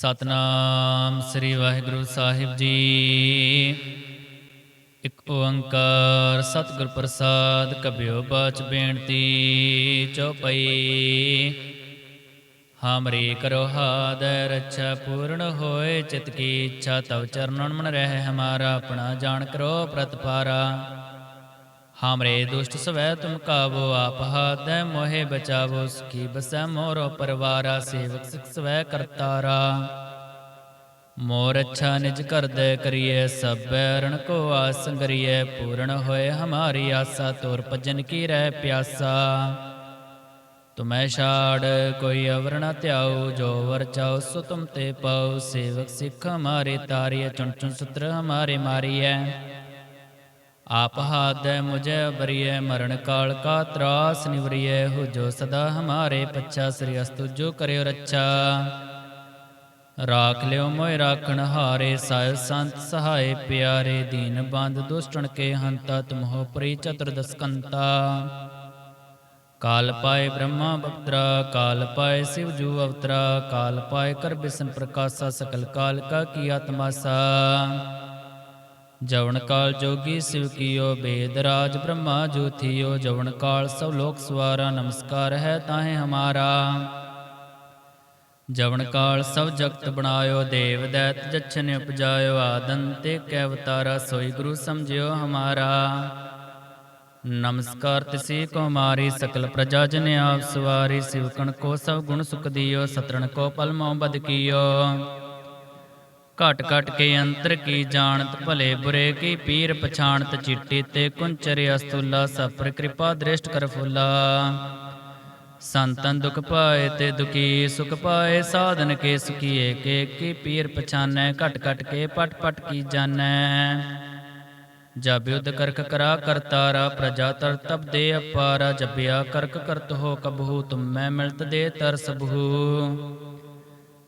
ਸਤਨਾਮ ਸ੍ਰੀ ਵਾਹਿਗੁਰੂ ਸਾਹਿਬ ਜੀ। ਇਕ ਓੰਕਾਰ ਸਤਿਗੁਰ ਪ੍ਰਸਾਦ ਕਬਿਓ ਬਾਚ ਬੇਨਤੀ ਚਉਪਈ। ਹਮਰੀ ਕਰੋ ਹਾਦੈ ਰੱਛਾ ਪੂਰਨ ਹੋਏ ਚਿਤ ਕੀ ਇੱਛਾ ਤਵ ਚਰਨਨ ਮਨ ਰਹਿ ਹਮਾਰਾ, ਆਪਣਾ ਜਾਣ ਕਰੋ ਪ੍ਰਤਪਾਰਾ ਹਮਰੇ ਦੁਸ਼ਟ ਸਵੈ ਤੁਮ ਕਾਬੋ ਆਪ ਹਾਦੈ ਮੋਹਿ ਬਚਾਵੋ ਸਖੀ ਬਸੈ ਮੋਰੋ ਪਰਵਾਰਾ ਸੇਵਕ ਸਿਖ ਸਵੈ ਕਰਤਾਰਾ। ਮੋਰ ਅੱਛਾ ਨਿਜ ਕਰਦੈ ਕਰੀਏ ਸਭੈ ਰਣ ਕੋ ਆਸ ਕਰੀਏ ਪੂਰਨ ਹੋਏ ਹਮਾਰੀ ਆਸਾ, ਤੋਰ ਭਜਨ ਕੀ ਰਹਿ ਪਿਆਸਾ। ਤੁਮੈ ਛਾੜ ਕੋਈ ਅਵਰ ਨ ਧਿਆਉ, ਜੋ ਵਰ ਚਾਉ ਸੋ ਤੁਮ ਤੇ ਪਾਉ, ਸੇਵਕ ਸਿੱਖ ਹਮਾਰੇ ਤਾਰੀਏ ਚੁਣ ਚੁਣ ਸੁਤਰ ਹਮਾਰੇ ਮਾਰੀਐ। ਆਪ ਹਾਦੈ ਮੁਝੇ ਬਰੀਐ ਮਰਨ ਕਾਲ ਕਾ ਤਰਾਸ, ਨਿਵਰੀਐ ਹੋ ਜੋ ਸਦਾ ਹਮਾਰੇ ਪੱਛਾ, ਸ੍ਰੀ ਅਸਤੁ ਜੋ ਕਰਿਓ ਰੱਛਾ। ਰਾਖ ਲਿਓ ਮੋਇ ਰਾਖਣ ਹਾਰੇ ਸਾਹਿਬ ਸੰਤ ਸਹਾਏ ਪਿਆਰੇ, ਦੀਨ ਬੰਦ ਦੁਸ਼ਟਣ ਕੇ ਹੰਤਾ ਤੁਮਹੋ ਪ੍ਰੀ ਚਤੁਰਦਸਕੰਤਾ ਕਾਲ ਪਾਏ ਬ੍ਰਹਮਾ ਬਪਤਰਾ, ਕਾਲ ਪਾਏ ਸਿਵ ਜੂ ਅਵਤਰਾ, ਕਾਲ ਪਾਏ ਕਰ ਬਿਸਨ ਪ੍ਰਕਾਸ਼ਾ, ਸਕਲ ਕਾਲ ਕਾ ਕੀ ਆਤਮਾਸਾ। ਜਵਨ ਕਾਲ ਜੋਗੀ ਸਿਵ ਕੀਓ, ਬੇਦ ਰਾਜ ਬ੍ਰਹਮਾ ਜੋਥੀਓ ਜਵਨ ਕਾਲ ਸਭ ਲੋਕ ਸਵਾਰਾ ਨਮਸਕਾਰ ਹੈ ਤਾਹੇ ਹਮਾਰਾ। ਜਵਨ ਕਾਲ ਸਭ ਜਗਤ ਬਣਾਇਓ, ਦੇਵ ਦੈਤ ਜਛਨ ਉਪਜਾਇਓ, ਆਦਨ ਤੇ ਕੈ ਅਵਤਾਰਾ, ਸੋਈ ਗੁਰੂ ਸਮਝਿਓ ਹਮਾਰਾ। ਨਮਸਕਾਰ ਤਿਸੀ ਕੋ ਮਾਰੀ, ਸਕਲ ਪ੍ਰਜਾ ਜਨ ਆਪ ਸਵਾਰੀ ਸਿਵਕਣ ਕੋ ਸਭ ਗੁਣ ਸੁਖ ਦਿਓ, ਸਤਰਣ ਕੋ ਪਲ ਮੋ ਬਦ ਕੀਓ। ਘਟ ਘਟ ਕੇ ਅੰਤਰ ਕੀ ਜਾਣਤ, ਭਲੇ ਬੁਰੇ ਕੀ ਪੀਰ ਪਛਾਣਤ, ਚਿੱਟੀ ਤੇ ਕੁੰਚਰ ਅਸਤੁਲਾ, ਸਫਰ ਕਿਰਪਾ ਦ੍ਰਿਸ਼ਟ ਕਰ ਫੁੱਲਾ। ਸੰਤਨ ਦੁਖ ਪਾਏ ਤੇ ਦੁਖੀ ਸੁਖ ਪਾਏ, ਸਾਧਨ ਕੇ ਸੁਖੀਏ, ਕੇ ਕੀ ਪੀਰ ਪਛਾਨੈ, ਘਟ ਘਟ ਕੇ ਪਟ ਪਟ ਕੀ ਜਾਣੈ ਜਬ ਯੁਧ ਕਰਕ ਕਰਾ ਕਰਤਾਰਾ ਪ੍ਰਜਾ ਤਰ ਤਬ ਦੇ ਅਪਾਰਾ ਜਬਿਆ ਕਰਕ ਕਰਤ ਹੋ ਕਬਹੂ, ਤੁਮ ਮਿਲਤ ਦੇ ਤਰਸ ਬਹੂ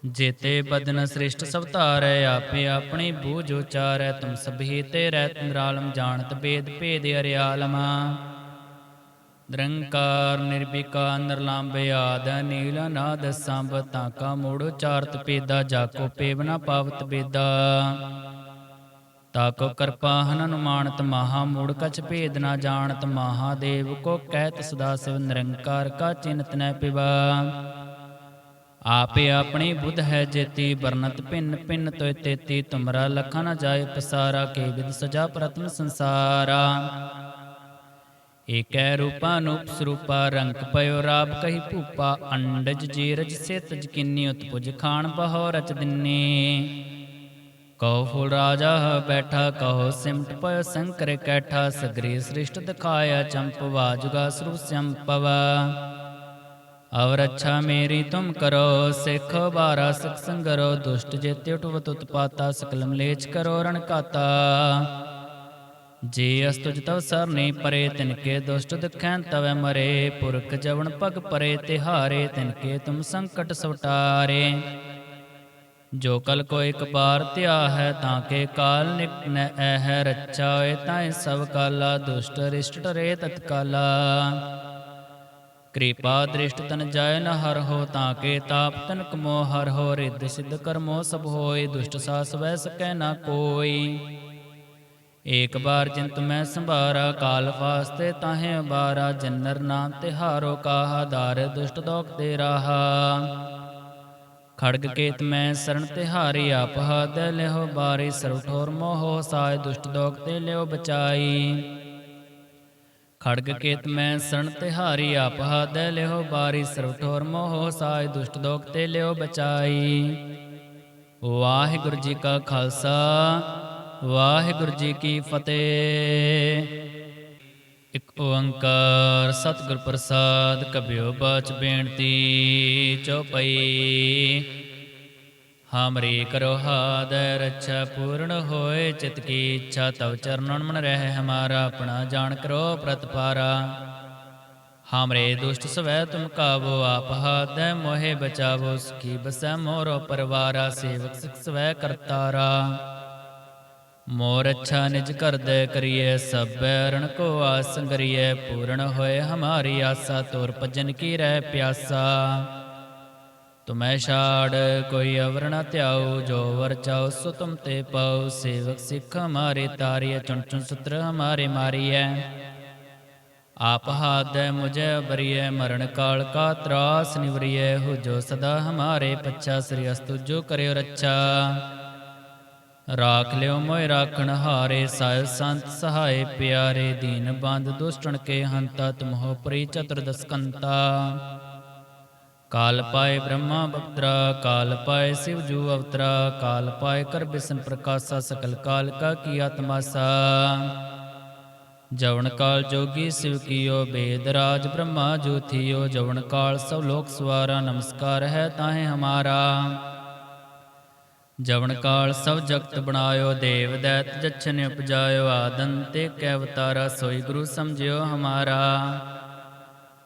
ਜੇਤੇ ਬਦਨ ਸ੍ਰਿਸ਼ਟ ਸਭ ਧਾਰੈ, ਆਪੇ ਆਪਣੀ ਬੂਝ ਉਚਾਰੈ, ਤੁਮ ਸਭੀ ਤੇ ਰਹਿ ਨਿਰਾਲਮ ਜਾਣਤ ਬੇਦ ਭੇਦ ਅਰਿਆਲਮਾ। ਨਿਰੰਕਾਰ ਨਿਰਭੀਕਾ ਨਿਰਲੰਭ ਆਦ ਨੀਲ ਨਾਦ ਸੰਭ ਤਾਕਾ ਮੂੜ ਉਚਾਰਤ ਪੇਦਾ ਜਾਕੋ ਪੇਵਨਾ ਪਾਵਤ ਬੇਦਾ। ਤਾਕੋ ਕਿਰਪਾ ਹਨ ਅਨੁਮਾਨਤ, ਮਹਾ ਮੂੜ ਕਛ ਭੇਦ ਨਾ ਜਾਣਤ ਮਹਾਦੇਵ ਕੋ ਕਹਿਤ ਸਦਾ ਸਿਵ, ਨਿਰੰਕਾਰ ਕਾ ਚਿੰਤ ਨੈ ਪਿਵਾ। ਆਪੇ ਆਪਣੀ ਬੁੱਧ ਹੈ ਜੇਤੀ ਵਰਨਤ ਭਿੰਨ ਭਿੰਨ ਤੋਇ ਤੇਤੀ, ਤੁਮਰਾ ਲਖਾ ਨ ਜਾਏ ਪਸਾਰਾ ਕੇ ਵਿਦ ਸਜਾ ਪ੍ਰਤਮ ਸੰਸਾਰਾ। ਏਕੈ ਰੂਪਾ ਨੂਪ ਸਰੂਪਾ ਰੰਗ ਪਇਓ ਰਾਬ ਕਹੀ ਭੂਪਾ, ਅੰਡਜ ਜੀਰਜ ਸਿਤ ਜਕਿਨੀ ਉਤਪੁਜ ਖਾਣ ਬਹੋ ਰਚ ਦਿੰਨੀ। ਕਹੋ ਫੁਲ ਰਾਜਾ ਬੈਠਾ, ਕਹੋ ਸਿਮਟ ਪਇ ਸੰਕਰ ਕੈਠਾ, ਸਗਰੀ ਸ੍ਰਿਸ਼ਟ ਦਿਖਾਇਆ ਚੰਪਵਾ ਜੁਗਾ ਸਰੂਪ ਸੰਪਵਾ। ਅਵਰ ਅੱਛਾ ਮੇਰੀ ਤੁਮ ਕਰੋ, ਸਿੱਖ ਬਾਰਾ ਸਿਖ ਸੰਗਰੋ, ਦੁਸ਼ਟ ਜੇਤੇ ਉਠਵਤ ਉਤਪਾਤਾ ਸਕਲ ਮਲੇਚ ਕਰੋ ਰਣ ਕਾਤਾ। ਜੇ ਅਸਤੁਜ ਤਵ ਸਰਨੀ ਪਰੇ ਤਿਨਕੇ ਦੁਸ਼ਟ ਦੁਖੈਂ ਤਵੈ ਮਰੇ, ਪੁਰਖ ਜਵਨ ਪਗ ਪਰੇ, ਤਿਹਾਰੇ ਤਿਨਕੇ ਤੁਮ ਸੰਕਟ ਸਵਟਾਰੇ। ਜੋ ਕਲ ਕੋ ਇੱਕ ਬਾਰ ਧਿਆ ਹੈ ਤਾਂ ਕੇ ਕਾਲ ਨਿਕਨ ਐ ਰੱਛਾ ਹੋਏ ਤਾਂ ਸਭ ਕਾਲਾ, ਦੁਸ਼ਟ ਰਿਸ਼ਟ ਰੇ ਤਤਕਾਲਾ। ਕਿਰਪਾ ਦ੍ਰਿਸ਼ਟ ਤਨ ਜਾਇ ਨ ਹਰ ਹੋ ਤਾਂ ਕੇ ਤਾਪ ਤਨ ਕਮੋ ਹਰ ਹੋ ਰਿੱਧ ਸਿੱਧ ਕਰਮੋ ਸਭ ਹੋਏ ਦੁਸ਼ਟ ਸਾਸ ਵੈ ਸਕੈ ਨਾ ਕੋਈ। ਏਕ ਬਾਰ ਜਿੰਤ ਮੈਂ ਸੰਭਾਰਾ ਕਾਲ ਫਾਸਤੇ ਤਾਹੇ ਬਾਰਾ ਜਨਰ ਨਾਮ ਤਿਹਾਰੋ ਕਾਹਾ ਦਾਰ ਦੁਸ਼ਟ ਦੋਖ ਤੇ ਰਾਹਾ। ਖੜਗ ਕੇਤ ਮੈਂ ਸਰਣ ਤਿਹਾਰੀ ਆਪ ਹਦ ਲਿਓ ਬਾਰੀ ਸਰਵ ਠੋਰ ਮੋਹ ਸਾਇ ਦੁਸ਼ਟ ਦੋਖ ਤੇ ਲਿਓ ਬਚਾਈ। ਖੜਗ ਕੇਤ ਮੈਂ ਸਣ ਤਿਹਾਰੀ ਆਪ ਹਦ ਲਿਓ ਬਾਰੀ ਸਰਵ ਠੋਰ ਮੋਹ ਸਾਇ ਦੁਸ਼ਟ ਦੋਖ ਤੇ ਲਿਓ ਬਚਾਈ। ਵਾਹਿਗੁਰੂ ਜੀ ਕਾ ਖਾਲਸਾ, ਵਾਹਿਗੁਰੂ ਜੀ ਕੀ ਫਤਿਹ। ਇਕ ਓੰਕਾਰ ਸਤਿਗੁਰ ਪ੍ਰਸਾਦ ਕਬਿਓ ਬਾਚ ਬੇਨਤੀ ਚਉਪਈ ਹਮਰੀ ਕਰੋ ਹਾਦੈ, ਰੱਛਾ ਪੂਰਨ ਹੋਏ ਚਿਤ ਕੀ ਇੱਛਾ, ਤਵ ਚਰਨਨ ਮਨ ਰਹਿ ਹਮਾਰਾ, ਆਪਣਾ ਜਾਣ ਕਰੋ ਪ੍ਰਤਪਾਰਾ ਹਮਰੇ ਦੁਸ਼ਟ ਸਵੈ ਤੁਮ ਕਾਬੋ ਆਪ ਹਾਦੈ ਮੋਹਿ ਬਚਾਵੋ, ਸਖੀ ਬਸੈ ਮੋਰੋ ਪਰਵਾਰਾ, ਸੇਵਕ ਸਿਖ ਸਵੈ ਕਰਤਾਰਾ। ਮੋਰ ਅੱਛਾ ਨਿਜ ਕਰਦੈ ਕਰੀਏ ਸਭੈ ਰਣ ਕੋ ਆਸ ਕਰੀਏ ਪੂਰਨ ਹੋਏ ਹਮਾਰੀ ਆਸਾ, ਤੋਰ ਭਜਨ ਕੀ ਰਹਿ ਪਿਆਸਾ। ਤੁਮੈ ਛਾੜ, ਕੋਈ ਅਵਰ ਨ ਧਿਆਉ, ਜੋ ਵਰ ਚਾਉ, ਸੋ ਤੁਮ ਤੇ ਪਾਉ। ਸੇਵਕ ਸਿੱਖ ਹਮਾਰੇ ਤਾਰਿയ ਚੁਣ ਚੁਣ ਸਤਰ ਹਮਾਰੇ ਮਾਰੀਐ। ਆਪ ਹਾਦੈ ਮੁਝੈ ਬਰੀਐ ਮਰਨ ਕਾਲ ਕਾ ਤਰਾਸ ਨਿਵਰੀਐ। ਹੋ ਜੋ ਸਦਾ ਹਮਾਰੇ ਪੱਛਾ, ਸ੍ਰੀ ਅਸਤੁ ਜੋ ਕਰਿਓ ਰੱਛਾ। ਰਾਖ ਲਿਓ ਮੋਇ ਰਾਖਣ ਹਾਰੇ ਸਾਹਿਬ ਸੰਤ ਸਹਾਏ ਪਿਆਰੇ। ਦੀਨ ਬੰਦ ਦੁਸ਼ਟਣ ਕੇ ਹੰਤਾ, ਤੁਮਹੋ ਪ੍ਰੀ ਚਤੁਰਦਸ ਕਾਲ ਪਾਏ ਬ੍ਰਹਮਾ ਬਪਤਰਾ, ਕਾਲ ਪਾਏ ਸਿਵ ਜੂ ਅਵਤਰਾ, ਕਾਲ ਪਾਏ ਕਰ ਬਿਸਨ ਪ੍ਰਕਾਸ਼ਾ ਸਕਲ ਕਾਲ ਕਾ ਕੀ ਆਤਮਾਸਾ ਜਵਨ ਕਾਲ ਜੋਗੀ ਸਿਵ ਕੀਓ, ਬੇਦ ਰਾਜ ਬ੍ਰਹਮਾ ਜੋਥੀਓ ਜਵਨ ਕਾਲ ਸਭ ਲੋਕ ਸਵਾਰਾ, ਨਮਸਕਾਰ ਹੈ ਤਾਹੇ ਹਮਾਰਾ। ਜਵਨ ਕਾਲ ਸਭ ਜਗਤ ਬਣਾਇਓ, ਦੇਵ ਦੈਤ ਜਛਨ ਉਪਜਾਇਓ ਆਦੰਤੇ ਕੈ ਅਵਤਾਰਾ ਸੋਈ ਗੁਰੂ ਸਮਝਿਓ ਹਮਾਰਾ।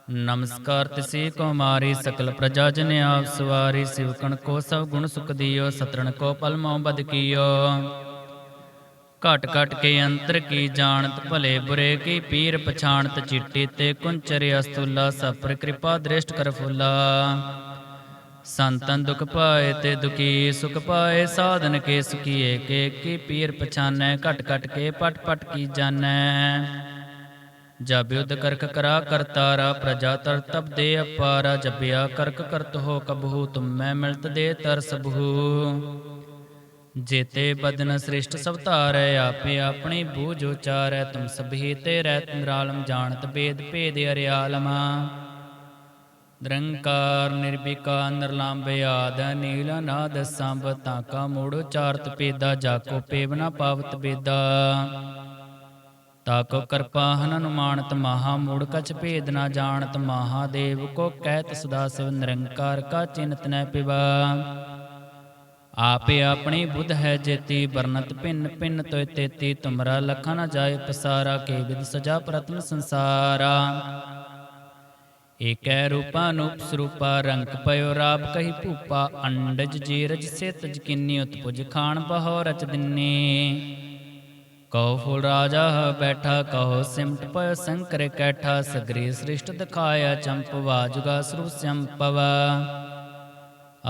ਨਮਸਕਾਰ, ਤਿਸੀ ਕੋ ਮਾਰੀ ਸਕਲ ਪ੍ਰਜਾ ਜਨ ਆਪ ਸਵਾਰੀ ਸਿਵਕਣ ਕੋ ਸਭ ਗੁਣ ਸੁਖ ਦਿਓ, ਸਤਰਣ ਕੋ ਪਲ ਮੋ ਬਦ ਕੀਓ। ਘਟ ਘਟ ਕੇ ਅੰਤਰ ਕੀ ਜਾਣਤ, ਭਲੇ ਬੁਰੇ ਕੀ ਪੀਰ ਪਛਾਣਤ, ਚਿੱਟੀ ਤੇ ਕੁੰਚਰ ਅਸਤੁਲਾ ਸਪਰ ਕਿਰਪਾ ਦ੍ਰਿਸ਼ਟ ਕਰ ਫੁੱਲਾ। ਸੰਤਨ ਦੁਖ ਪਾਏ ਤੇ ਦੁਖੀ ਸੁਖ ਪਾਏ, ਸਾਧਨ ਕੇ ਸੁਖੀਏ, ਕੇ ਕੀ ਪੀਰ ਪਛਾਨੈ, ਘਟ ਘਟ ਕੇ ਪਟ ਪਟ ਕੀ ਜਾਣੈ ਜਬ ਯੁਧ ਕਰਕ ਕਰਾ ਕਰਤਾਰਾ ਪ੍ਰਜਾ ਤਰ ਤਬ ਦੇ ਅਪਾਰਾ ਜਬਿਆ ਕਰਕ ਕਰਤ ਹੋ ਕਬਹੂ, ਤੁਮੈ ਮਿਲਤ ਦੇ ਤਰਸ ਬਹੂ ਜੇਤੇ ਬਦਨ ਸ੍ਰਿਸ਼ਟ ਸਭ ਧਾਰੈ, ਆਪੇ ਆਪਣੀ ਬੂਝ ਉਚਾਰੈ, ਤੁਮ ਸਭੀ ਤੇ ਰਹਿਤ ਨਿਰਾਲਮ, ਜਾਣਤ ਬੇਦ ਭੇਦ ਅਰਿਆਲਮਾ। ਨਿਰੰਕਾਰ ਨਿਰਭਿਕਾ ਨਿਰਲੰਭ ਆਦ, ਨੀਲ ਨਾਦ ਸੰਭ ਤਾਕਾ ਮੂੜ ਉਚਾਰਤ ਪੇਦਾ ਜਾਕੋ ਪੇਵਨਾ ਪਾਵਤ ਬੇਦਾ ਤਾਕੋ ਕਿਰਪਾ ਹਨ ਅਨੁਮਾਨਤ ਮਹਾ ਮੂੜ ਕਛ ਭੇਦ ਨਾ ਜਾਣਤ ਮਹਾਦੇਵ ਕੋ ਕਹਿਤ ਸਦਾ ਸਿਵ ਨਿਰੰਕਾਰ ਕਾ ਚਿੰਤ ਨੈ ਪਿਵਾ। ਆਪੇ ਆਪਣੀ ਬੁੱਧ ਹੈ ਜੇਤੀ ਵਰਨਤ ਭਿੰਨ ਭਿੰਨ ਤੋਇ ਤੇਤੀ, ਤੁਮਰਾ ਲਖਾ ਨ ਜਾਏ ਪਸਾਰਾ, ਕੇ ਵਿਦ ਸਜਾ ਪ੍ਰਤਮ ਸੰਸਾਰਾ। ਏਕੈ ਰੂਪਾ ਨੂਪ ਸਰੂਪਾ, ਰੰਗ ਪਇਓ ਰਾਬ ਕਹੀ ਭੂਪਾ, ਅੰਡਜ ਜੀਰਜ ਸੇ ਤਜ ਉਤਪੁਜ ਖਾਣ ਬਹੋ ਰਚ ਦਿੰਨੀ। ਕਉ ਫੁਲ ਰਾਜਾ ਬੈਠਾ ਕਹੋ ਸਿਮਟ ਪਇ ਸੰਕਰ ਕੈਠਾ, ਸਗਰੀ ਸ੍ਰਿਸ਼ਟ ਦਿਖਾਇਆ ਚੰਪਵਾ ਜੁਗਾ ਸਰੂਪ ਸੰਪਵਾ।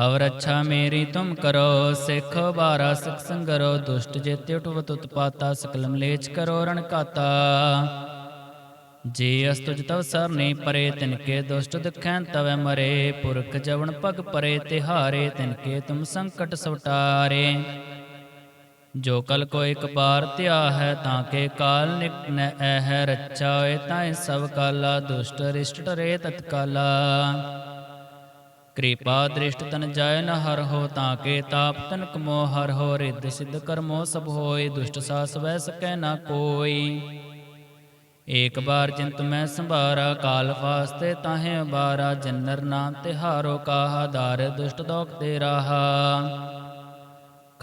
ਅਵਰ ਅੱਛਾ ਮੇਰੀ ਤੁਮ ਕਰੋ, ਸਿੱਖ ਬਾਰਾ ਸਿਖ ਸੰਗਰੋ, ਦੁਸ਼ਟ ਜੇਤੇ ਉਠਵਤ ਉਤਪਾਤਾ ਸਕਲ ਮਲੇਚ ਕਰੋ ਰਣਕਾਤਾ ਜੇ ਅਸਤੁਜ ਤਵ ਸਰਨੇ ਪਰੇ ਤਿਨਕੇ ਦੁਸ਼ਟ ਦੁਖੈਂ ਤਵੈ ਮਰੇ, ਪੁਰਖ ਜਵਨ ਪਗ ਪਰੇ, ਤਿਹਾਰੇ ਤਿਨਕੇ ਤੁਮ ਸੰਕਟ ਸਵਟਾਰੇ। ਜੋ ਕਲ ਕੋ ਇੱਕ ਬਾਰ ਧਿਆ ਹੈ ਤਾਂ ਕੇ ਕਾਲ ਨਿਕਨ ਐ ਰੱਛਾ ਹੋਏ ਤਾਂ ਸਭ ਕਾਲਾ, ਦੁਸ਼ਟ ਰਿਸ਼ਟ ਟਰੇ ਤਤਕਾਲਾ। ਕਿਰਪਾ ਦ੍ਰਿਸ਼ਟ ਤਨ ਜਾਇ ਨ ਹਰ ਹੋ ਤਾਂ ਕੇ ਤਾਪ ਤਨ ਕਮੋ, ਹਰ ਹੋ ਰਿੱਧ ਸਿੱਧ ਕਰਮੋ, ਸਭ ਹੋਏ, ਦੁਸ਼ਟ ਸਾਸ ਵੈ ਸਕੈ ਨਾ ਕੋਈ। ਏਕ ਬਾਰ ਜਿੰਤ ਮੈਂ ਸੰਭਾਰਾ, ਕਾਲ ਫਾਸਤੇ ਤਾਹੇ ਬਾਰਾ ਜਨਰ ਨਾਮ ਤਿਹਾਰੋ ਕਾਹਾ, ਦਾਰ ਦੁਸ਼ਟ ਦੋਖ ਤੇ ਰਾਹਾ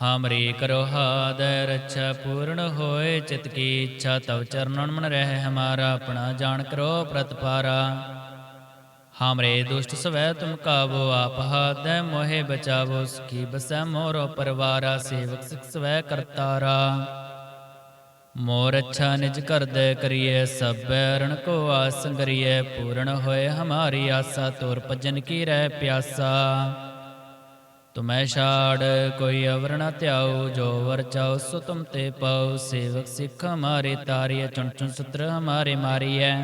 ਹਮਰੀ ਕਰੋ ਹਾਦੈ ਰੱਛਾ ਪੂਰਨ ਹੋਏ ਚਿਤ ਕੀ ਇੱਛਾ ਤਵ ਚਰਨਨ ਮਨ ਰਹਿ ਹਮਾਰਾ ਆਪਣਾ ਜਾਣ ਕਰੋ ਪ੍ਰਤਪਾਰਾ ਹਮਰੇ ਦੁਸ਼ਟ ਸਵੈ ਤੁਮ ਕਾਵੋ ਆਪ ਹਾਦੈ ਮੋਹਿ ਬਚਾਵੋ ਸੁਖੀ ਬਸੈ ਮੋਰੋ ਪਰਵਾਰਾ ਸੇਵਕ ਸਿਖ ਸਵੈ ਕਰਤਾਰਾ ਮੋਰ ਅੱਛਾ ਨਿਜ ਕਰਦੈ ਕਰੀਏ ਸਭੈ ਰਣ ਕੋ ਆਸ ਕਰੀਏ ਪੂਰਨ ਹੋਏ ਹਮਾਰੀ ਆਸਾ ਤੋਰ ਭਜਨ ਕੀ ਰਹਿ ਪਿਆਸਾ ਤੁਮੈ ਛਾੜ, ਕੋਈ ਅਵਰ ਨ ਧਿਆਉ, ਜੋ ਵਰ ਚਾਉ, ਸੋ ਤੁਮ ਤੇ ਪਾਉ। ਸੇਵਕ ਸਿੱਖ ਹਮਾਰੇ ਤਾਰਿയ ਚੁਣ ਚੁਣ ਸੁਤਰ ਹਮਾਰੇ ਮਾਰੀਐ।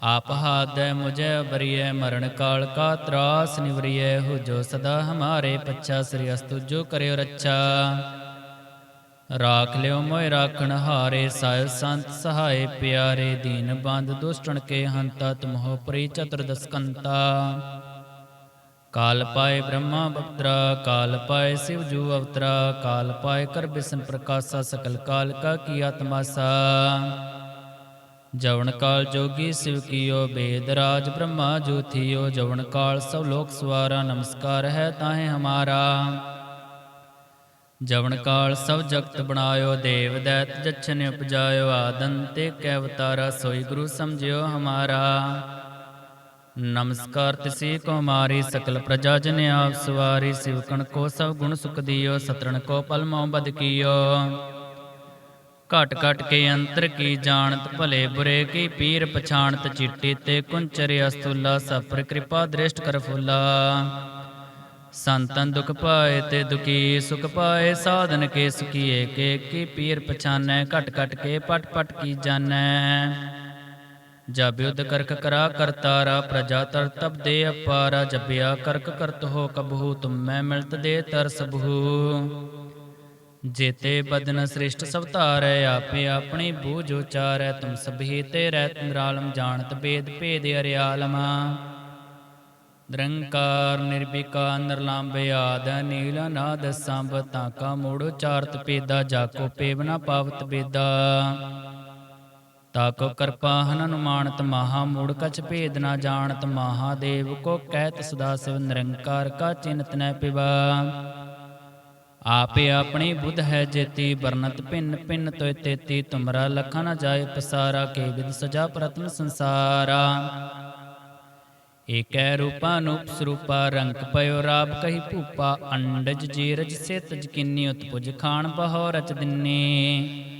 ਆਪ ਹਾਦੈ ਮੁਝੈ ਬਰੀਐ ਮਰਨ ਕਾਲ ਕਾ ਤਰਾਸ ਨਿਵਰੀਐ। ਹੋ ਜੋ ਸਦਾ ਹਮਾਰੇ ਪੱਛਾ, ਸ੍ਰੀ ਅਸਤੁ ਜੋ ਕਰਿਓ ਰੱਛਾ। ਰਾਖ ਲਿਓ ਮੋਇ ਰਾਖਣ ਹਾਰੇ ਸਾਹਿਬ ਸੰਤ ਸਹਾਏ ਪਿਆਰੇ। ਦੀਨ ਬੰਦ ਦੁਸ਼ਟਣ ਕੇ ਹੰਤਾ, ਤੁਮਹੋ ਪ੍ਰੀ ਚਤੁਰਦਸ ਕੰਤਾ। ਕਾਲ ਪਾਏ ਬ੍ਰਹਮਾ ਬਪਤਰਾ, ਕਾਲ ਪਾਏ ਸਿਵ ਜੂ ਅਵਤਰਾ, ਕਾਲ ਪਾਏ ਕਰ ਬਿਸਨ ਪ੍ਰਕਾਸ਼ਾ ਸਕਲ ਕਾਲ ਕਾ ਕੀ ਆਤਮਾਸਾ। ਜਵਨ ਕਾਲ ਜੋਗੀ ਸਿਵ ਕੀਓ, ਬੇਦ ਰਾਜ ਬ੍ਰਹਮਾ ਜੋਥੀਓ ਜਵਨ ਕਾਲ ਸਭ ਲੋਕ ਸਵਾਰਾ, ਨਮਸਕਾਰ ਹੈ ਤਾਹੇ ਹਮਾਰਾ। ਜਵਨ ਕਾਲ ਸਭ ਜਗਤ ਬਣਾਇਓ, ਦੇਵ ਦੈਤ ਜਛਨ ਉਪਜਾਇਓ ਆਦੰਤੇ ਕੈ ਅਵਤਾਰਾ ਸੋਈ ਗੁਰੂ ਸਮਝਿਓ ਹਮਾਰਾ। ਨਮਸਕਾਰ, ਤਿਸੀ ਕੋ ਮਾਰੀ ਸਕਲ ਪ੍ਰਜਾ ਜਨ ਆਪ ਸਵਾਰੀ ਸਿਵਕਣ ਕੋ ਸਭ ਗੁਣ ਸੁਖ ਦਿਓ, ਸਤਰਣ ਕੋ ਪਲ ਮੋ ਬਦ ਕੀਓ। ਘਟ ਘਟ ਕੇ ਅੰਤਰ ਕੀ ਜਾਣਤ, ਭਲੇ ਬੁਰੇ ਕੀ ਪੀਰ ਪਛਾਣਤ, ਚਿੱਟੀ ਤੇ ਕੁੰਚਰ ਅਸਤੁਲਾ, ਸਫਰ ਕਿਰਪਾ ਦ੍ਰਿਸ਼ਟ ਕਰ ਫੁੱਲਾ। ਸੰਤਨ ਦੁਖ ਪਾਏ ਤੇ ਦੁਖੀ ਸੁਖ ਪਾਏ, ਸਾਧਨ ਕੇ ਸੁਖੀਏ, ਕੇ ਕੀ ਪੀਰ ਪਛਾਨੈ, ਘਟ ਘਟ ਕੇ ਪਟ ਪਟ ਕੀ ਜਾਣੈ ਜਬ ਯੁਧ ਕਰਕ ਕਰਾ ਕਰਤਾਰਾ ਪ੍ਰਜਾ ਤਰ ਤਬ ਦੇ ਅਪਾਰਾ ਜਬਿਆ ਕਰਕ ਕਰਤ ਹੋ ਕਬਹੂ ਤੁਮ ਮਿਲਤ ਦੇ ਤਰਸ ਬਹੂ। ਜੇਤੇ ਬਦਨ ਸ੍ਰਿਸ਼ਟ ਸਭ ਧਾਰੈ, ਆਪੇ ਆਪਣੀ ਬੂਝ ਉਚਾਰੈ, ਤੁਮ ਸਭੀ ਤੇ ਰਹਿਤ ਨਿਰਾਲਮ, ਜਾਣਤ ਬੇਦ ਭੇਦ ਅਰਿਆਲਮਾ। ਨਿਰੰਕਾਰ ਨਿਰਭਿਕਾ, ਨਿਰਲੰਭ ਆਦ, ਨੀਲ ਨਾਦ ਸੰਭ ਤਾਕਾ ਮੂੜ ਚਾਰਤ ਪੇਦਾ ਜਾਕੋ ਪੇਵਨਾ ਪਾਵਤ ਬੇਦਾ ਤਾਕੋ ਕਿਰਪਾ ਹਨ ਅਨੁਮਾਨਤ ਮਹਾ ਮੂੜ ਕਛ ਭੇਦ ਨਾ ਜਾਣਤ ਮਹਾਦੇਵ ਕੋ ਕਹਿਤ ਸਦਾ ਸਿਵ ਨਿਰੰਕਾਰ ਕਾ ਚਿੰਤ ਨੈ ਪਿਵਾ। ਆਪੇ ਆਪਣੀ ਬੁੱਧ ਹੈ ਜੇਤੀ ਵਰਨਤ ਭਿੰਨ ਭਿੰਨ ਤੋਇ ਤੇਤੀ ਤੁਮਰਾ ਲਖਾ ਨ ਜਾਏ ਪਸਾਰਾ ਕੇ ਵਿਦ ਸਜਾ ਪ੍ਰਤਮ ਸੰਸਾਰਾ। ਏਕੈ ਰੂਪਾ ਨੂਪ ਸਰੂਪਾ ਰੰਗ ਪਇਓ ਰਾਬ ਕਹੀ ਭੂਪਾ ਅੰਡਜ ਜੀਰਜ ਸੇ ਤਜ ਉਤਪੁਜ ਖਾਣ ਬਹੋ ਰਚ ਦਿੰਨੀ।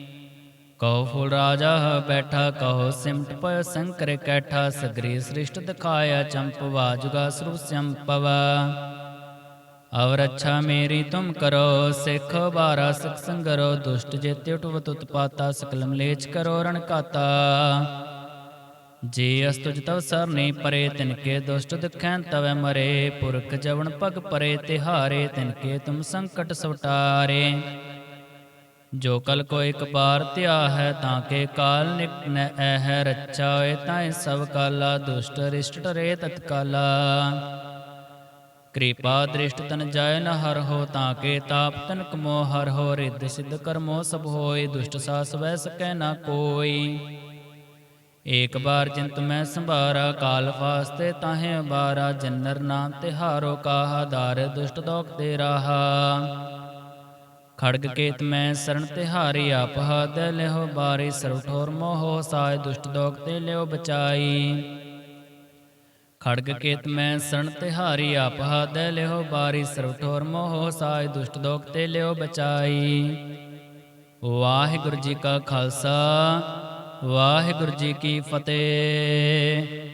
ਕਹੋ ਫੁਲ ਰਾਜਾ, ਬੈਠਾ ਕਹੋ ਸਿਮਟ ਪਇਓ ਸੰਕਰ ਕੈਠਾ, ਸਗਰੀ ਸ੍ਰਿਸ਼ਟ ਦਿਖਾਇਆ ਚੰਪਵਾ ਜੁਗਾ ਸਰੂਪ ਸੰਪਵਾ। ਅਵਰ ਅੱਛਾ ਮੇਰੀ ਤੁਮ ਕਰੋ, ਸਿੱਖ ਬਾਰਾ ਸਿਖ ਸੰਗਰੋ, ਦੁਸ਼ਟ ਜੇਤੇ ਉਠਵਤ ਉਤਪਾਤਾ, ਸਕਲ ਮਲੇਚ ਕਰੋ ਰਣ ਕਾਤਾ। ਜੇ ਅਸਤੁਜ ਤਵ ਸਰਨੇ ਪਰੇ ਤਿਨਕੇ ਦੁਸ਼ਟ ਦੁਖੈਂ ਤਵੈ ਮਰੇ, ਪੁਰਖ ਜਵਨ ਪਗ ਪਰੇ, ਤਿਹਾਰੇ ਤਿਨਕੇ ਤੁਮ ਸੰਕਟ ਸਵਟਾਰੇ। ਜੋ ਕਲ ਕੋ ਇੱਕ ਬਾਰ ਧਿਆ ਹੈ ਤਾਂ ਕੇ ਕਾਲ ਨਿਕ ਨ ਐਹ ਰੱਛਾ ਹੋਏ ਤਾਂ ਸਭ ਕਾਲਾ ਦੁਸ਼ਟ ਰਿਸ਼ਟ ਟਰੇ ਤਤਕਾਲਾ। ਕਿਰਪਾ ਦ੍ਰਿਸ਼ਟ ਤਨ ਜਾਇ ਨ ਹਰ ਹੋ ਤਾਂ ਕੇ ਤਾਪ ਤਨ ਕਮੋ ਹਰ ਹੋ, ਰਿੱਧ ਸਿੱਧ ਕਰਮੋ ਸਭ ਹੋਏ, ਦੁਸ਼ਟ ਸਾਸ ਵੈ ਸਕੈ ਨਾ ਕੋਈ। ਏਕ ਬਾਰ ਜਿੰਤ ਮੈਂ ਸੰਭਾਰਾ, ਕਾਲ ਫਾਸਤੇ ਤਾਹੇ ਬਾਰਾ ਜਨਰ ਨਾਮ ਤਿਹਾਰੋ ਕਾਹਾ, ਦਾਰ ਦੁਸ਼ਟ ਦੋਖ ਤੇ ਰਾਹਾ ਖੜਗ ਕੇਤ ਮੈਂ ਸਰਣ ਤਿਹਾਰੀ ਆਪ ਹਦ ਲਿਓ ਬਾਰੀ ਸਰਵ ਠੋਰ ਮੋਹ ਸਾਇ ਦੁਸ਼ਟ ਦੋਖ ਤੇ ਲਿਓ ਬਚਾਈ। ਖੜਗ ਕੇਤ ਮੈਂ ਸਣ ਤਿਹਾਰੀ ਆਪ ਹਦ ਲਿਓ ਬਾਰੀ ਸਰਵ ਠੋਰ ਮੋਹ ਸਾਇ ਦੁਸ਼ਟ ਦੋਗ ਤੇ ਲਿਓ ਬਚਾਈ। ਵਾਹਿਗੁਰੂ ਜੀ ਕਾ ਖਾਲਸਾ, ਵਾਹਿਗੁਰੂ ਜੀ ਕੀ ਫਤਿਹ।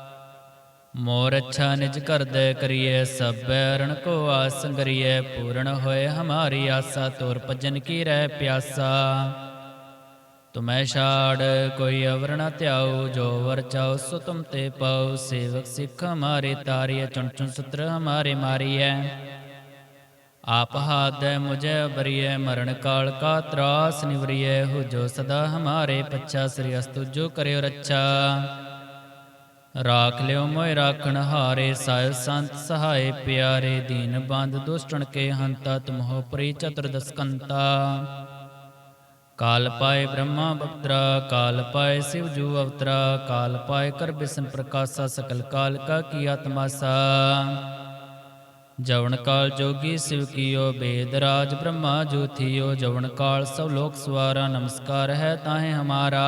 ਮੋਰ ਅੱਛਾ ਨਿਜ ਕਰਦੈ ਕਰੀਏ ਸਭੈ ਰਣ ਕੋ ਆਸ ਸੰਗਰੀਏ ਪੂਰਨ ਹੋਏ ਹਮਾਰੀ ਆਸਾ, ਤੋਰ ਭਜਨ ਕੀ ਰਹਿ ਪਿਆਸਾ। ਤੁਮੈ ਛਾੜ ਕੋਈ ਅਵਰ ਨ ਧਿਆਉ, ਜੋ ਵਰ ਚਾਉ ਸੋ ਤੁਮ ਤੇ ਪਾਉ, ਸੇਵਕ ਸਿੱਖ ਹਮਾਰੇ ਤਾਰਿയ ਚੁਣ ਚੁਣ ਸਤਰ ਹਮਾਰੇ ਮਾਰੀਐ। ਆਪ ਹਾਦੈ ਮੁਝੇ ਬਰੀਐ ਮਰਨ ਕਾਲ ਕਾ ਤਰਾਸ ਨਿਵਰੀਐ ਹੋ ਜੋ ਸਦਾ ਹਮਾਰੇ ਪੱਛਾ, ਸ੍ਰੀ ਅਸਤੁ ਜੋ ਕਰਿਓ ਰੱਛਾ। ਰਾਖ ਲਿਓ ਮੋਇ ਰਾਖਣ ਹਾਰੇ ਸਾਹਿਬ ਸੰਤ ਸਹਾਏ ਪਿਆਰੇ ਦੀਨ ਬੰਦ ਦੁਸ਼ਟਣ ਕੇ ਹੰਤਾ ਤੁਮਹੋ ਪ੍ਰੀ ਚਤੁਰਦਸ ਕੰਤਾ ਕਾਲ ਪਾਏ ਬ੍ਰਹਮਾ ਬਪਤਰਾ ਕਾਲ ਪਾਏ ਸਿਵ ਜੂ ਅਵਤਰਾ ਕਾਲ ਪਾਏ ਕਰ ਬਿਸਨ ਪ੍ਰਕਾਸ਼ਾ ਸਕਲ ਕਾਲ ਕਾ ਕੀ ਆਤਮਾਸਾ ਜਵਨ ਕਾਲ ਜੋਗੀ ਸਿਵ ਕੀਓ ਬੇਦ ਰਾਜ ਬ੍ਰਹਮਾ ਜੋਥੀਓ ਜਵਨ ਕਾਲ ਸਭ ਲੋਕ ਸਵਾਰਾ ਨਮਸਕਾਰ ਹੈ ਤਾਹੇ ਹਮਾਰਾ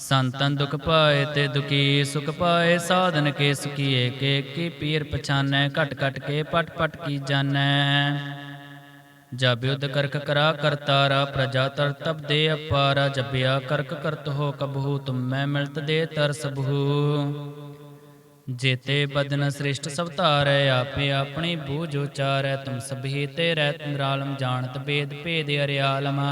ਸੰਤਨ ਦੁਖ ਪਾਏ ਤੇ ਦੁਖੀ ਸੁਖ ਪਾਏ, ਸਾਧਨ ਕੇ ਸੁਖੀ ਕੇ ਕੀ ਪੀਰ ਪਛਾਨੈ, ਘਟ ਘਟ ਕੇ ਪਟ ਪਟ ਕੀ ਜਾਣੈ। ਜਬ ਯੁਧ ਕਰਕ ਕਰਾ ਕਰਤਾਰਾ ਪ੍ਰਜਾ ਤਰ ਤਬ ਦੇ ਅਪਾਰਾ ਜਬਿਆ ਕਰਕ ਕਰਤ ਹੋ ਕਬਹੂ, ਤੁਮੈ ਮਿਲਤ ਦੇ ਤਰਸ ਬਹੂ ਜੇਤੇ ਬਦਨ ਸ੍ਰਿਸ਼ਟ ਸਭ ਧਾਰੈ, ਆਪੇ ਆਪਣੀ ਬੂਝ ਉਚਾਰੈ, ਤੁਮ ਸਭੀ ਤੇ ਰਹਿਤ ਨਿਰਾਲਮ, ਜਾਣਤ ਬੇਦ ਭੇਦ ਅਰਿਆਲਮਾ।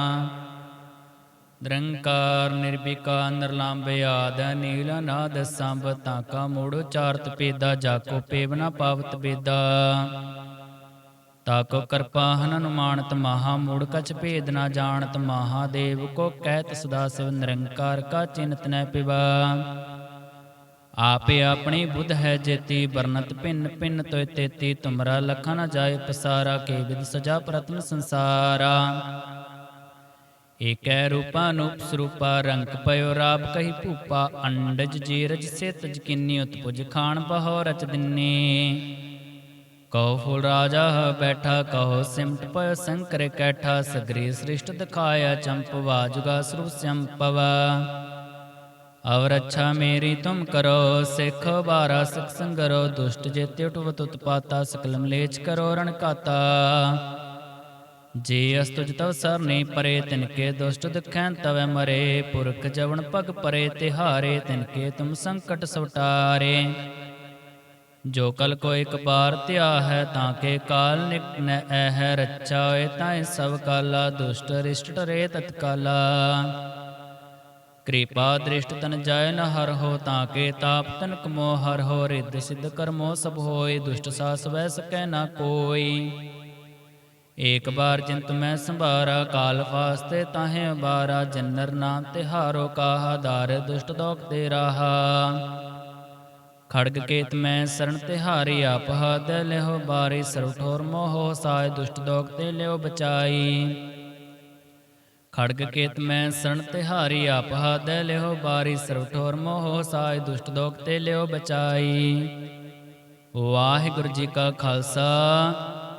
ਨਿਰੰਕਾਰ ਨਿਰਭੀਕਾ ਨਿਰਲੰਭ ਆਦ ਨੀਲ ਨਾਦ ਸੰਭ ਤਾਕਾ ਮੂੜ ਉਚਾਰਤ ਪੇਦਾ ਜਾਕੋ ਪੇਵਨਾ ਪਾਵਤ ਬੇਦਾ। ਤਾਕੋ ਕਿਰਪਾ ਹਨ ਅਨੁਮਾਨਤ ਮਹਾ ਮੂੜ ਕਛ ਭੇਦ ਨਾ ਜਾਣਤ ਮਹਾਦੇਵ ਕੋ ਕਹਿਤ ਸਦਾ ਸਿਵ ਨਿਰੰਕਾਰ ਕਾ ਚਿੰਤ ਨੈ ਪਿਵਾ। ਆਪੇ ਆਪਣੀ ਬੁੱਧ ਹੈ ਜੇਤੀ ਬਰਨਤ ਭਿੰਨ ਭਿੰਨ ਤੋਇ ਤੇਤੀ ਤੁਮਰਾ ਲਖਾ ਨਾ ਜਾਏ ਪਸਾਰਾ ਕੇ ਵਿਦ ਸਜਾ ਪ੍ਰਤਮ ਸੰਸਾਰਾ। ਏਕੈ ਰੂਪਾ ਨੂਪ ਸਰੂਪਾ, ਰੰਗ ਪਇਓ ਰਾਬ ਕਹੀ ਭੂਪਾ, ਅੰਡਜ ਜੀਰਜ ਸੇ ਤਜ ਉਤਪੁਜ ਖਾਨ ਬਹੋ ਰਚ ਦਿੰਨੀ। ਕਉ ਫੁਲ ਰਾਜਾ ਬੈਠਾ ਕਹੋ ਸਿਮਟ ਪਇਓ ਸੰਕਰ ਕੈਠਾ, ਸਗਰੀ ਸ੍ਰਿਸ਼ਟ ਦਿਖਾਇਆ ਚੰਪਵਾ ਜੁਗਾ ਸਰੂਪ ਸੰਪਵਾ। ਅਵਰ ਅੱਛਾ ਮੇਰੀ ਤੁਮ ਕਰੋ, ਸਿੱਖ ਬਾਰਾ ਸਿਖ ਸੰਗਰੋ, ਦੁਸ਼ਟ ਜੇ ਉਟਵਤ ਉਤਪਾਤਾ, ਸਕਲਮ ਲੇਚ ਕਰੋ ਰਣ ਕਾਤਾ। ਜੇ ਅਸਤੁਜ ਤਵ ਸਰਨੀ ਪਰੇ ਤਿਨਕੇ ਦੁਸ਼ਟ ਦੁਖੈਂ ਤਵੈ ਮਰੇ। ਪੁਰਖ ਜਵਨ ਪਗ ਪਰੇ, ਤਿਹਾਰੇ ਤਿਨਕੇ ਤੁਮ ਸੰਕਟ ਸਵਟਾਰੇ। ਜੋ ਕਲ ਕੋ ਇੱਕ ਬਾਰ ਧਿਆ ਹੈ ਤਾਂ ਕੇ ਕਾਲ ਨਿਕ ਨ ਐ ਰੱਛਾ ਹੋਏ ਤਾਂ ਸਭ ਕਾਲਾ, ਦੁਸ਼ਟ ਰਿਸ਼ਟ ਟਰੇ ਤਤਕਾਲਾ। ਕਿਰਪਾ ਦ੍ਰਿਸ਼ਟ ਤਨ ਜਾਇ ਨ ਹਰ ਹੋ, ਤਾਂ ਕੇ ਤਾਪ ਤਨ ਕਮੋ ਹਰ ਹੋ। ਰਿੱਧ ਸਿੱਧ ਕਰਮੋ ਸਭ ਹੋਏ, ਦੁਸ਼ਟ ਸਾਸ ਵੈ ਸਕੈ ਨਾ ਕੋਈ। ਏਕ ਬਾਰ ਜਿੰਤ ਮੈਂ ਸੰਭਾਰਾ, ਕਾਲ ਫਾਸਤੇ ਤਾਹੇ ਬਾਰਾ ਜਨਰ ਨਾਮ ਤਿਹਾਰੋ ਕਾਹਾ, ਦਾਰ ਦੁਸ਼ਟ ਦੋਖ ਤੇ ਰਾਹਾ। ਖੜਗ ਕੇਤ ਮੈਂ ਸਰਣ ਤਿਹਾਰੀ ਆਪ ਹਦ ਲਿਓ ਬਾਰੀ, ਸਰਵ ਠੋਰ ਮੋਹ ਸਾਇ, ਦੁਸ਼ਟ ਦੋਖ ਤੇ ਲਿਓ ਬਚਾਈ। ਖੜਗ ਕੇਤ ਮੈਂ ਸਰਣ ਤਿਹਾਰੀ ਆਪ ਹਦ ਲਿਓ ਬਾਰੀ, ਸਰਵ ਠੋਰ ਮੋਹ ਸਾਇ, ਦੁਸ਼ਟ ਦੋਖ ਤੇ ਲਿਓ ਬਚਾਈ। ਵਾਹਿਗੁਰੂ ਜੀ ਕਾ ਖਾਲਸਾ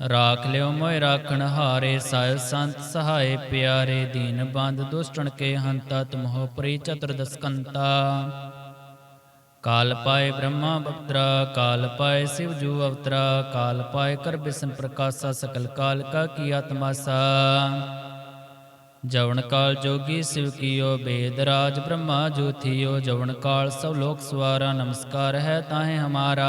ਰਾਖ ਲਿਓ ਮੋਇ ਰਾਖਣ ਹਾਰੇ ਸਾਹਿਬ ਸੰਤ ਸਹਾਏ ਪਿਆਰੇ ਦੀਨ ਬੰਦ ਦੁਸ਼ਟਣ ਕੇ ਹੰਤਾ ਤੁਮਹੋ ਪ੍ਰੀ ਚਤੁਰਦਸ ਕੰਤਾ ਕਾਲ ਪਾਏ ਬ੍ਰਹਮਾ ਬਪਤਰਾ ਕਾਲ ਪਾਏ ਸਿਵ ਜੂ ਅਵਤਰਾ ਕਾਲ ਪਾਏ ਕਰ ਬਿਸਨ ਪ੍ਰਕਾਸ਼ਾ ਸਕਲ ਕਾਲ ਕਾ ਕੀ ਆਤਮਾਸਾ ਜਵਨ ਕਾਲ ਜੋਗੀ ਸਿਵ ਕੀਓ ਬੇਦ ਰਾਜ ਬ੍ਰਹਮਾ ਜੋਥੀਓ ਜਵਨ ਕਾਲ ਸਭ ਲੋਕ ਸਵਾਰਾ ਨਮਸਕਾਰ ਹੈ ਤਾਹੇ ਹਮਾਰਾ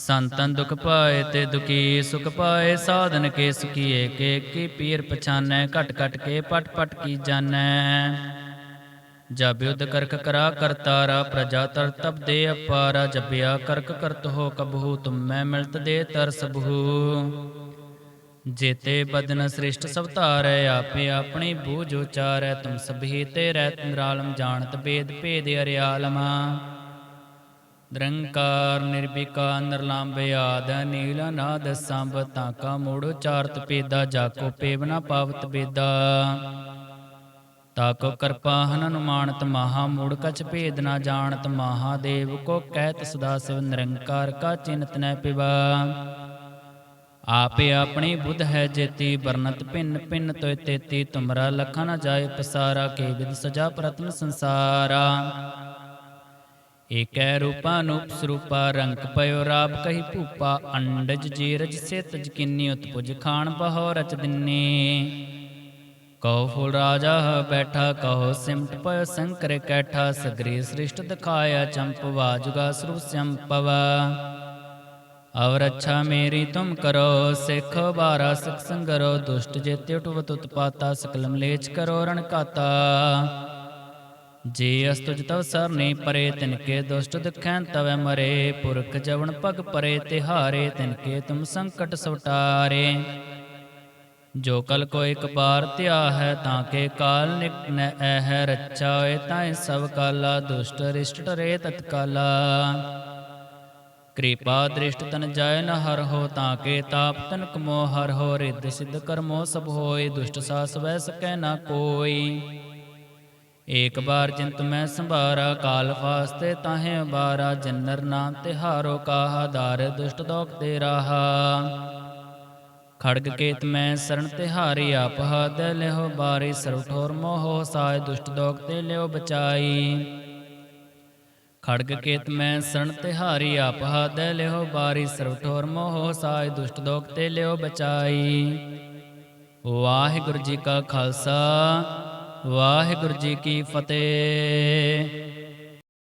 ਸੰਤਨ ਦੁਖ ਪਾਏ ਤੇ ਦੁਖੀ ਸੁਖ ਪਾਏ, ਸਾਧਨ ਕੇ ਸੁਖੀਏ ਏਕ ਕੀ ਪੀਰ ਪਛਾਨੈ, ਘਟ ਘਟ ਕੇ ਪਟ ਪਟ ਕੀ ਜਾਣੈ। ਜਬ ਯੁਧ ਕਰਕ ਕਰਾ ਕਰਤਾਰਾ ਪ੍ਰਜਾ ਤਰ ਤਬ ਦੇ ਅਪਾਰਾ ਜਬਿਆ ਕਰਕ ਕਰਤ ਹੋ ਕਬਹੂ, ਤੁਮੈ ਮਿਲਤ ਦੇ ਤਰਸ ਬਹੂ ਜੇਤੇ ਬਦਨ ਸ੍ਰਿਸ਼ਟ ਸਭ ਧਾਰੈ, ਆਪੇ ਆਪਣੀ ਬੂਝ ਉਚਾਰੈ, ਤੁਮ ਸਭੀ ਤੇ ਰਹਿਤ ਨਿਰਾਲਮ, ਜਾਣਤ ਬੇਦ ਭੇਦ ਅਰਿਆਲਮਾ। ਨਿਰੰਕਾਰ ਨਿਰਭੀਕਾ ਨਿਰਲੰਭ ਆਦ ਨੀਲ ਨਾਦ ਸੰਭ ਤਾਕਾ ਮੂੜ ਉਚਾਰਤ ਪੇਦਾ ਜਾਕੋ ਪੇਵਨਾ ਪਾਵਤ ਬੇਦਾ ਤਾਕੋ ਕਿਰਪਾ ਹਨ ਮਹਾ ਮੂੜ ਕਛ ਭੇਦ ਨਾ ਜਾਣਤ ਮਹਾਦੇਵ ਕੋ ਕਹਿਤ ਸਦਾ ਸਿਵ ਨਿਰੰਕਾਰ ਕਾ ਚਿੰਤ ਨੈ ਪਿਵਾ। ਆਪੇ ਆਪਣੀ ਬੁੱਧ ਹੈ ਜੇਤੀ ਵਰਨਤ ਭਿੰਨ ਭਿੰਨ ਤੋਇ ਤੇਤੀ ਤੁਮਰਾ ਲਖਾ ਨਾ ਜਾਏ ਪਸਾਰਾ ਕੇ ਵਿਦ ਸਜਾ ਪ੍ਰਤਨ ਸੰਸਾਰਾ। ਏਕੈ ਰੂਪਾ ਨੂਪ ਸਰੂਪਾ ਰੰਗ ਪਇਓ ਰਾਬ ਕਹੀ ਭੂਪਾ, ਅੰਡਜ ਜੀਰਜ ਸੇ ਤਜ ਉਤਪੁਜ ਖਾਨ ਬਹੋ ਰਚ ਦਿੰਨੀ। ਕਹੋ ਫੁਲ ਰਾਜਾ ਬੈਠਾ ਕਹੋ ਸਿਮਟ ਪਇਓ ਸੰਕਰ ਕੈਠਾ, ਸਗਰੀ ਸ੍ਰਿਸ਼ਟ ਦਿਖਾਇਆ ਚੰਪਵਾ ਜੁਗਾ ਸਰੂ ਸੰਪਵਾ। ਅਵਰ ਅੱਛਾ ਮੇਰੀ ਤੁਮ ਕਰੋ, ਸਿੱਖ ਬਾਰਾ ਸਿਖ ਸੰਗਰੋ, ਦੁਸ਼ਟ ਜੇਤੇ ਉਠਵਤ ਉਤਪਾਤਾ ਸਕਲ ਮਲੇਚ ਕਰੋ ਰਣ ਕਾਤਾ ਜੇ ਅਸਤੁਜ ਤਵ ਸਰਨੀ ਪਰੇ ਤਿਨਕੇ ਦੁਸ਼ਟ ਦੁਖੈਂ ਤਵੈ ਮਰੇ। ਪੁਰਖ ਜਵਨ ਪਗ ਪਰੇ, ਤਿਹਾਰੇ ਤਿਨਕੇ ਤੁਮ ਸੰਕਟ ਸਵਟਾਰੇ। ਜੋ ਕਲ ਕੋ ਇੱਕ ਬਾਰ ਧਿਆ ਹੈ ਤਾਂ ਕੇ ਕਾਲ ਨਿਕ ਨ ਐਹ ਰੱਛਾ ਹੋਏ ਤਾਂ ਸਭ ਕਾਲਾ, ਦੁਸ਼ਟ ਰਿਸ਼ਟ ਰੇ ਤਤਕਾਲਾ ਕਿਰਪਾ ਦ੍ਰਿਸ਼ਟ ਤਨ ਜਾਇ ਨ ਹਰ ਹੋ, ਤਾਂ ਕੇ ਤਾਪ ਤਨ ਕਮੋ ਹਰ ਹੋ। ਰਿੱਧ ਸਿੱਧ ਕਰਮੋ ਸਭ ਹੋਏ, ਦੁਸ਼ਟ ਸਾਸ ਵੈ ਸਕੈ ਨਾ ਕੋਈ। ਏਕ ਬਾਰ ਜਿੰਤ ਮੈਂ ਸੰਭਾਰਾ, ਕਾਲ ਫਾਸਤੇ ਤਾਹੇ ਬਾਰਾ ਜਨਰ ਨਾਮ ਤਿਹਾਰੋ, ਕਾਹਾ ਦਾਰ ਦੁਸ਼ਟ ਦੋਖ ਤੇ ਰਾਹਾ। ਖੜਗ ਕੇਤ ਮੈਂ ਸਰਣ ਤਿਹਾਰੀ, ਆਪ ਹਦ ਲਿਓ ਬਾਰੀ, ਸਰਵ ਠੋਰ ਮੋਹ ਸਾਇ ਦੁਸ਼ਟ ਦੋਖ ਤੇ ਲਿਓ ਬਚਾਈ। ਖੜਗ ਕੇਤ ਮੈਂ ਸਰਣ ਤਿਹਾਰੀ, ਆਪ ਹਦ ਲਿਓ ਬਾਰੀ, ਸਰਵ ਠੋਰ ਮੋਹ ਸਾਇ ਦੁਸ਼ਟ ਦੋਖ ਤੇ ਲਿਓ ਬਚਾਈ। ਵਾਹਿਗੁਰੂ ਜੀ ਕਾ ਖਾਲਸਾ ਵਾਹਿਗੁਰੂ ਜੀ ਕੀ ਫਤਿਹ।